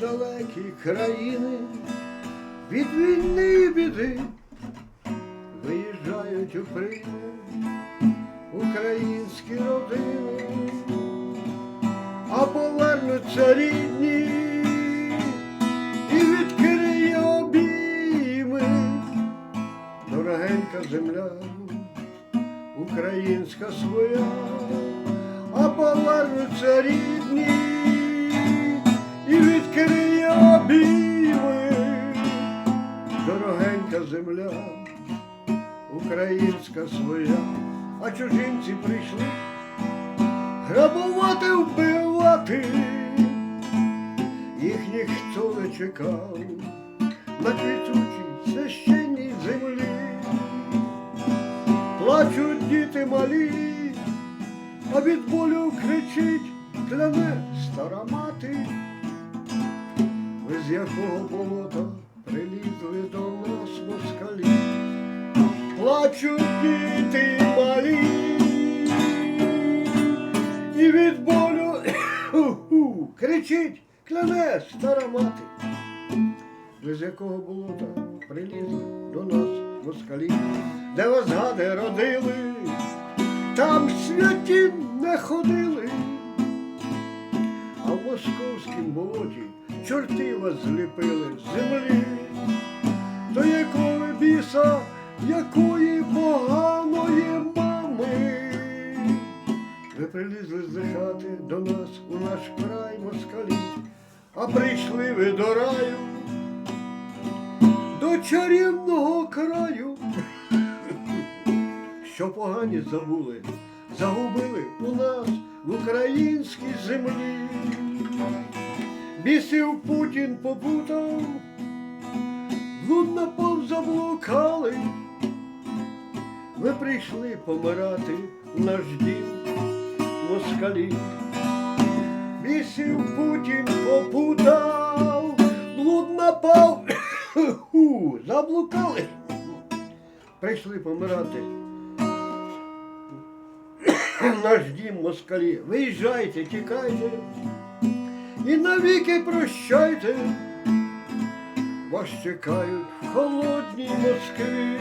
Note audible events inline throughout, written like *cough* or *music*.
далекі країни від війни і біди. Виїжджають у прийми українські родини, а повернуться рідні. І відкриє обійми. Дорогенька земля, українська своя, а повернуться рідні і відкриє дорогенька земля, українська своя, а чужинці прийшли грабувати, вбивати, їх ніхто не чекав на квітучій священній землі. Плачуть діти малі, а від болю кричить якого болота прилізли до нас москалі? Плачуть діти малі, і від болю *coughs* кричить кляне стара мати. Ви з якого болота прилізли до нас москалі, де вас гади родили, там святі не ходили, московськім болоті чорти вас зліпили з землі, до якого біса, якої поганої мами. Ви прилізли здихати до нас у наш край москалі, а прийшли ви до раю, до чарівного краю, що погані забули, загубили у нас в українській землі. Бісів Путін попутав, блудно повзаблукали. Ви прийшли помирати в наш дім москалі. Бісів Путін попутав, блуд напав, *coughs* ху, заблукали. Прийшли помирати. Наш дім москалі. Виїжджайте, тікайте і навіки прощайте. Вас чекають в холодній Москві,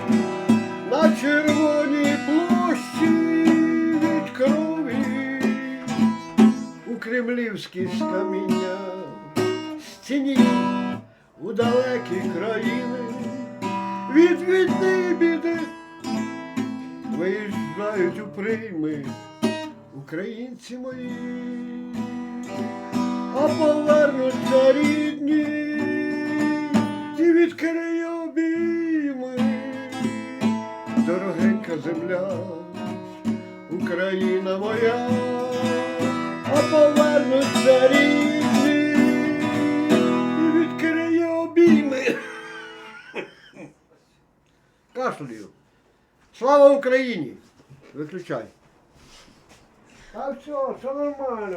на червоній площі від крові, у кремлівській скаміння стіні, у далекі країни, від війни біди. Виїжджають у прийми українці мої а повернуться рідні і відкриє обійми дорогенька земля, Україна моя, а повернуться рідні і відкриє обійми. *laughs* Кашлюю. Слава Україні! Виключай. Та все, все нормально.